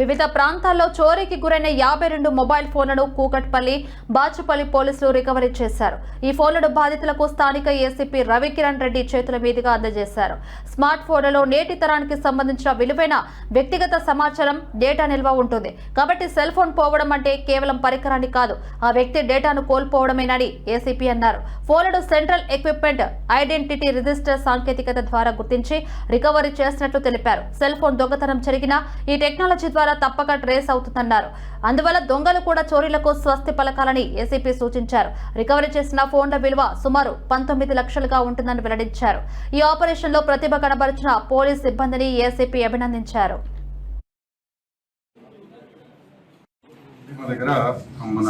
వివిధ ప్రాంతాల్లో చోరీకి గురైన యాభై రెండు మొబైల్ ఫోన్లను కూకట్పల్లి బాచుపల్లి పోలీసులు రికవరీ చేశారు. ఈ ఫోన్లను బాధితులకు స్థానిక ఏసీపీ రవికిరణ్ రెడ్డి చేతుల మీదుగా అందజేశారు. స్మార్ట్ ఫోన్లలో నేటి తరానికి సంబంధించిన విలువైన వ్యక్తిగత సమాచారం డేటా నిల్వ ఉంటుంది. కాబట్టి సెల్ ఫోన్ పోవడం అంటే కేవలం పరికరాన్ని కాదు ఆ వ్యక్తి డేటాను కోల్పోవడమేనని ఏసీపీ అన్నారు. ఫోన్లను సెంట్రల్ ఎక్విప్మెంట్ ఐడెంటిటీ రిజిస్టర్ సాంకేతికత ద్వారా గుర్తించి రికవరీ చేసినట్లు తెలిపారు. సెల్ ఫోన్ దొంగతనం జరిగిన ఈ టెక్నాలజీ ద్వారా ద్వారా తప్పక ట్రేస్ అవుతుందన్నారు. అందువల్ల దొంగలు కూడా చోరీలకు స్వస్తి పలకాలని ఏసీపీ సూచించారు. రికవరీ చేసిన ఫోన్ల విలువ సుమారు పంతొమ్మిది లక్షలుగా ఉంటుందని వెల్లడించారు. ఈ ఆపరేషన్లో ప్రతిభ కనబరిచిన పోలీస్ సిబ్బందిని ఏసీపీ అభినందించారు. మా దగ్గర మన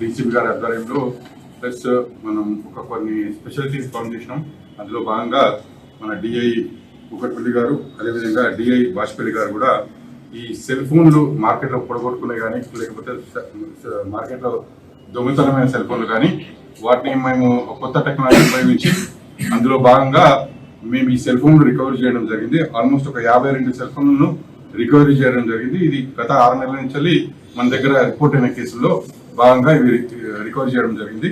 డీసీపీ గారి ఆధ్వర్యంలో ప్లస్ మనం ఒక కొన్ని స్పెషాలిటీస్ ఫామ్ చేసినాం. అందులో భాగంగా మన డిఐ కుకట్పల్లి గారు అదేవిధంగా డిఐ బాష్పల్లి గారు కూడా ఈ సెల్ ఫోన్లు మార్కెట్లో పొడగొట్టుకునే కానీ లేకపోతే మార్కెట్లో దొంగతనమైన సెల్ ఫోన్లు కానీ వాటిని మేము కొత్త టెక్నాలజీ ఉపయోగించి అందులో భాగంగా మేము ఈ సెల్ ఫోన్లు రికవరీ చేయడం జరిగింది. ఆల్మోస్ట్ ఒక యాభై రెండు సెల్ ఫోన్లను రికవరీ చేయడం జరిగింది. ఇది గత ఆరు నెలల నుంచి మన దగ్గర రిపోర్ట్ అయిన కేసుల్లో భాగంగా ఇవి రికవరీ చేయడం జరిగింది.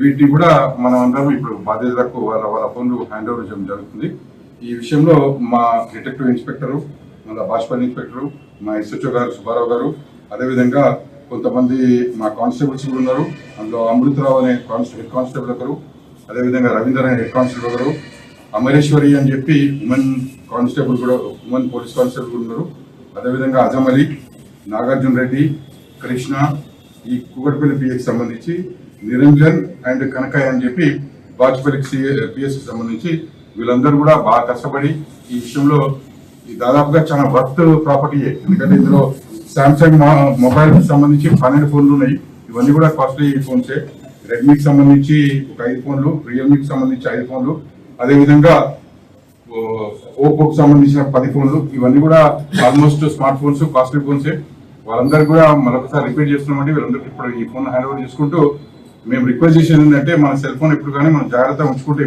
వీటిని కూడా మనం అందరం ఇప్పుడు బాధ్యతలకు వాళ్ళ వాళ్ళ ఫోన్లు హ్యాండ్ ఓవర్ చేయడం జరుగుతుంది. ఈ విషయంలో మా డిటెక్టివ్ ఇన్స్పెక్టరు మన బాష్పల్ ఇన్స్పెక్టరు మా ఎస్హెచ్ఓ గారు సుబ్బారావు గారు. అదేవిధంగా కొంతమంది మా కానిస్టేబుల్స్ కూడా ఉన్నారు. అందులో అమృతరావు అనే కానిస్టే హెడ్ కానిస్టేబుల్ ఒకరు. అదేవిధంగా రవీందర్ అనే హెడ్ కానిస్టేబుల్ ఒకరు. అమరేశ్వరి అని చెప్పి ఉమెన్ కానిస్టేబుల్ కూడా ఉమెన్ పోలీస్ కానిస్టేబుల్ కూడా ఉన్నారు. అదేవిధంగా అజం అలీ నాగార్జున రెడ్డి కృష్ణ ఈ కూకట్పల్లి పిఎస్కి సంబంధించి నిరంజన్ అండ్ కనకయ్య అని చెప్పి బాజ్పల్లి పిఎస్కి సంబంధించి వీళ్ళందరూ కూడా బాగా కష్టపడి ఈ విషయంలో దాదాపుగా చాలా వర్త్ ప్రాపర్టీయే ఎందుకంటే ఇందులో సామ్సంగ్ మొబైల్ సంబంధించి పన్నెండు ఫోన్లు ఉన్నాయి. ఇవన్నీ కూడా కాస్ట్లీ ఫోన్సే రెడ్మీకి సంబంధించి ఒక ఐదు ఫోన్లు రియల్మీకి సంబంధించి ఐదు ఫోన్లు. అదేవిధంగా ఓపోకి సంబంధించిన పది ఫోన్లు. ఇవన్నీ కూడా ఆల్మోస్ట్ స్మార్ట్ ఫోన్స్ కాస్ట్లీ ఫోన్సే వాళ్ళందరూ కూడా మరొకసారి రిపీట్ చేస్తున్నామంటే వీళ్ళందరికీ ఇప్పుడు ఈ ఫోన్ హ్యాండ్ ఓవర్ చేసుకుంటూ మేము రిక్వెస్ట్ చేసేది ఏంటంటే మన సెల్ ఫోన్ ఎప్పుడు కానీ మనం జాగ్రత్తగా ఉంచుకుంటే